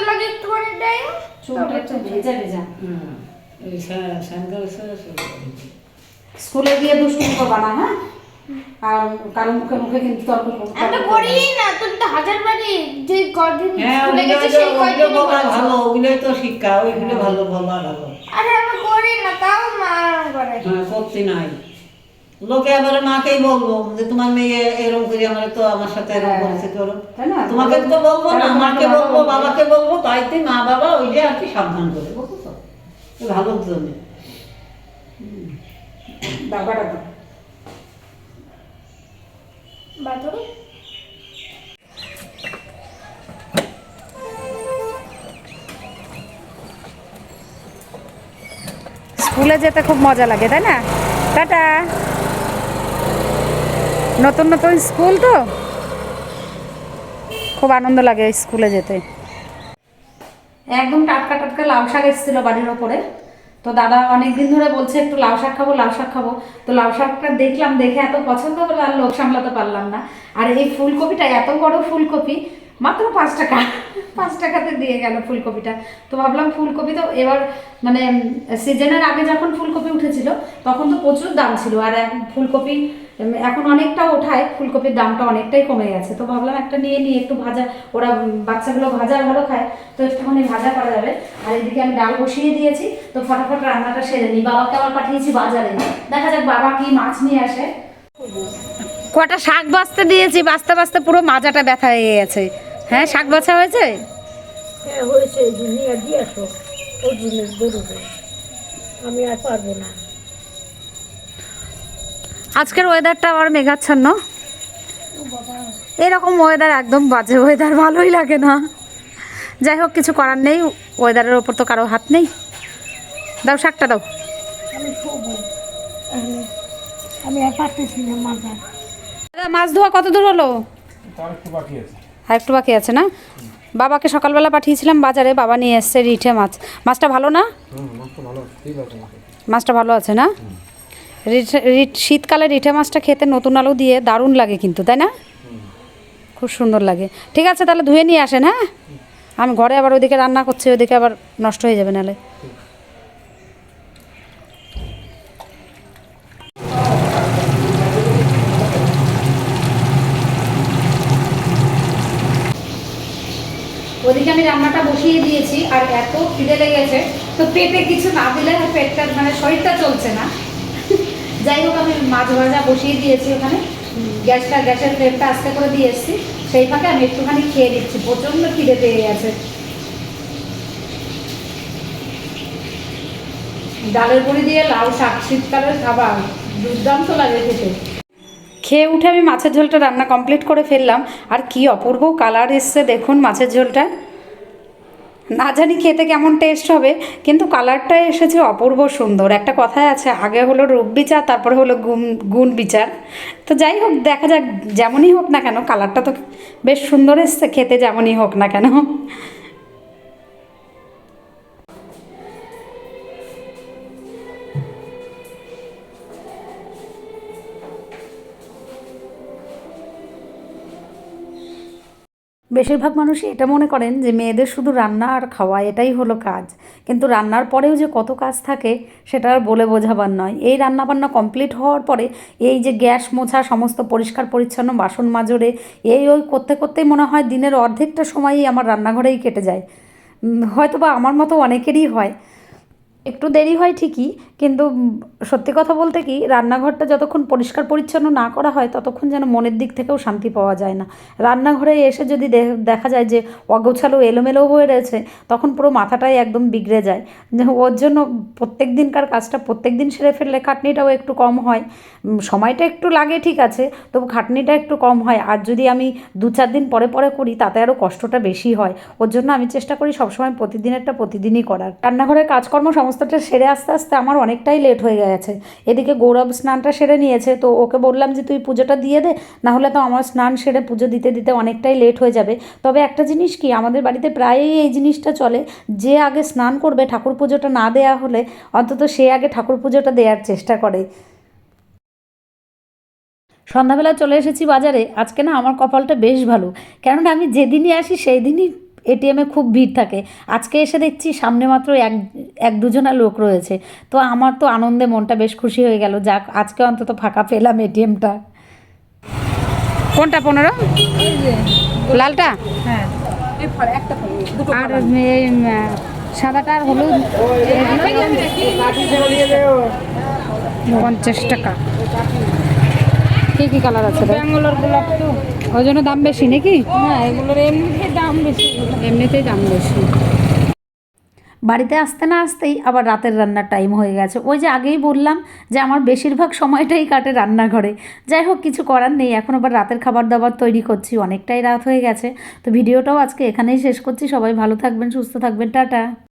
করতে লাগে একটুখানি টাইম চুলটা একটু ভেজা ভেজা। হুম। এই স্যান্ডেল ছেড়ে শুরু স্কুলে গিয়ে দুষ্টুমি করবা না হ্যাঁ? আর কারও মুখে মুখে কিন্তু তর্ক করবে আমি তো করি না তুমি তো হাজার বাড়ি যে কদিন হ্যাঁ স্কুলে গেছে সেই বলা ভালো ওগুলোই তো শিক্ষা ওইগুলো ভালো ভালো ভালো। আরে আমি করি না তাও মা করে হ্যাঁ করতে নাই। লোকে আবার মাকেই বলব যে তোমার মেয়ে এরকম করে আমার তো আমার সাথে এরকম হ্যাঁ। করেছে করো তোমাকে তো বলব না মাকে বলব। বাবাকে বলব তাইতে মা বাবা ওই যে আর কি সাবধান করে তো? ভালোর জন্য স্কুলে যেতে খুব মজা লাগে তাই না? টাটা। নতুন নতুন স্কুল তো? খুব আনন্দ লাগে স্কুলে যেতে। একদম টাটকা টাটকা লাউ শাক এসেছিল বাড়ির ওপরে। তো দাদা অনেকদিন ধরে বলছে, একটু লাউ শাক খাব, লাউ শাক খাব। তো লাউ শাকটা দেখলাম, দেখে এত পছন্দ হলো আর লোক সামলাতে পারলাম না। আর এই ফুলকপিটা, এত বড় ফুলকপি, মাত্র পাঁচ টাকা। পাঁচ টাকাতে দিয়ে গেল ফুলকপিটা। তো ভাবলাম ফুলকপি তো এবার মানে সিজনের আগে যখন ফুলকপি উঠেছিল, তখন তো প্রচুর দাম ছিল। আর ফুলকপি এখন অনেকটা ওঠায়, ফুলকপির দামটা অনেকটাই কমে গেছে। তো ভাবলাম একটা নিয়ে নিয়ে একটু ভাজা। ওরা বাচ্চাগুলো ভাজা ভালো খায়, তো একটুখানি ভাজা করা যাবে। আর এদিকে আমি ডাল বসিয়ে দিয়েছি, তো ফটাফট রান্নাটা সেরে নিই। বাবাকে আবার পাঠিয়েছি বাজারে। দেখা যাক বাবা কি মাছ নিয়ে আসে। কটা শাক বাছতে দিয়েছি, বাঁচতে বাঁচতে পুরো মাজাটা ব্যথা হয়ে গেছে। হ্যাঁ শাক বাছা হয়েছে? হ্যাঁ হয়েছে নিয়ে দিয়ে আসো। ওর জন্য বেরোবে। আমি আর পারব না। আজকের ওয়েদারটা আবার মেঘাচ্ছন্ন। এরকম ওয়েদার একদম বাজে ওয়েদার ভালোই লাগে না। যাই হোক কিছু করার নেই। ওয়েদারের ওপর তো কারও হাত নেই। দাও শাকটা দাও। আমি আর পারতেছি না মাছ ধোয়া কত দূর হলো? একটু বাকি আছে। আর একটু বাকি আছে না? বাবাকে সকালবেলা পাঠিয়েছিলাম বাজারে বাবা নিয়ে এসছে রিঠে মাছ। মাছটা ভালো না? মাছটা ভালো আছে না? শীতকালে রিঠে মাছটা খেতে নতুন আলু দিয়ে দারুণ লাগে কিন্তু তাই না? খুব সুন্দর লাগে। ঠিক আছে তাহলে ধুয়ে নিয়ে আসেন হ্যাঁ? আমি ঘরে আবার ওইদিকে রান্না করছি ওইদিকে আবার নষ্ট হয়ে যাবে নাহলে ওদিকে আমি রান্নাটা বসিয়ে দিয়েছি, আর এত খিদে লেগেছে। তো পেটে কিছু না দিলে পেটটা মানে শরীরটা চলছে না। যাই হোক, আমি মাছ ভাজা বসিয়ে দিয়েছি ওখানে। গ্যাসটা, গ্যাসের ফ্লেমটা আস্তে করে দিয়ে এসেছি। সেই ফাঁকে আমি একটুখানি খেয়ে দিচ্ছি প্রচণ্ড খিদে পেয়ে গেছে। ডালের বড়ি দিয়ে লাউ শাক, শীতকালের খাবার, দুর্দান্ত লাগে খেতে। খেয়ে উঠে আমি মাছের ঝোলটা রান্না কমপ্লিট করে ফেললাম। আর কি অপূর্ব কালার এসছে, দেখুন মাছের ঝোলটা। না জানি খেতে কেমন টেস্ট হবে, কিন্তু কালারটা এসেছে অপূর্ব সুন্দর। একটা কথাই আছে, আগে হলো রূপ বিচার, তারপরে হলো গুণ গুণ বিচার। তো যাই হোক, দেখা যাক, যেমনই হোক না কেন কালারটা তো বেশ সুন্দর এসছে, খেতে যেমনই হোক না কেন। বেশিরভাগ মানুষই এটা মনে করেন যে মেয়েদের শুধু রান্না আর খাওয়া, এটাই হলো কাজ। কিন্তু রান্নার পরেও যে কত কাজ থাকে, সেটা আর বলে বোঝাবার নয়। এই রান্নাবান্না কমপ্লিট হওয়ার পরে এই যে গ্যাস মোছা, সমস্ত পরিষ্কার পরিচ্ছন্ন বাসন মাজরে, এই ওই করতে করতেই মনে হয় দিনের অর্ধেকটা সময়ই আমার রান্নাঘরেই কেটে যায়। হয়তো বা আমার মতো অনেকেরই হয়। একটু দেরি হয় ঠিকই, কিন্তু সত্যি কথা বলতে কি, রান্নাঘরটা যতক্ষণ পরিষ্কার পরিচ্ছন্ন না করা হয়, ততক্ষণ যেন মনের দিক থেকেও শান্তি পাওয়া যায় না। রান্নাঘরে এসে যদি দেখা যায় যে অগোছালো এলোমেলো হয়ে রয়েছে, তখন পুরো মাথাটাই একদম বিগড়ে যায়। ওর জন্য প্রত্যেক দিনকার কাজটা প্রত্যেক দিন সেরে ফেললে খাটনিটাও একটু কম হয়। সময়টা একটু লাগে ঠিক আছে, তবু খাটনিটা একটু কম হয়। আর যদি আমি দু চার দিন পরে পরে করি, তাতে আরও কষ্টটা বেশি হয়। ওর জন্য আমি চেষ্টা করি সবসময় প্রতিদিনেরটা প্রতিদিনই করার। রান্নাঘরের কাজকর্ম সমস্তটা সেরে আস্তে আস্তে আমার অনেকটাই লেট হয়ে গেছে। এদিকে গৌরব স্নানটা সেরে নিয়েছে, তো ওকে বললাম যে, তুই পুজোটা দিয়ে দে না হলে তো আমার স্নান সেরে পুজো দিতে দিতে অনেকটাই লেট হয়ে যাবে। তবে একটা জিনিস কি, আমাদের বাড়িতে প্রায়ই এই জিনিসটা চলে, যে আগে স্নান করবে ঠাকুর পুজোটা না দেয়া হলে, অন্তত সে আগে ঠাকুর পুজোটা দেওয়ার চেষ্টা করে। সন্ধ্যাবেলা চলে এসেছি বাজারে, আজকে না আমার কপালটা বেশ ভালো, কেননা আমি যেদিনই আসি সেই দিনই এটিএমে খুব ভিড় থাকে আজকে এসে দেখছি সামনে মাত্র এক এক দুজনা লোক রয়েছে তো আমার তো আনন্দে মনটা বেশ খুশি হয়ে গেল যাক আজকে অন্তত ফাঁকা পেলাম এটিএমটা কোনটা পনেরো লালটা হ্যাঁ আর সাদাটা আর হলুদ পঞ্চাশ টাকা কি কি কালার আছে ব্যাঙ্গালোর গোলাপ তো। ওই জন্য দাম বেশি নাকি? হ্যাঁ এগুলোর এমনিতে দাম বেশি। এমনিতেই দাম বেশি। বাড়িতে আসতে না আসতেই আবার রাতের রান্নার টাইম হয়ে গেছে। ওই যে আগেই বললাম যে আমার বেশিরভাগ সময়টাই কাটে রান্নাঘরে। যাই হোক কিছু করার নেই। এখন আবার রাতের খাবার দাবার তৈরি করছি। অনেকটাই রাত হয়ে গেছে। তো ভিডিওটাও আজকে এখানেই শেষ করছি। সবাই ভালো থাকবেন সুস্থ থাকবেন। টাটা।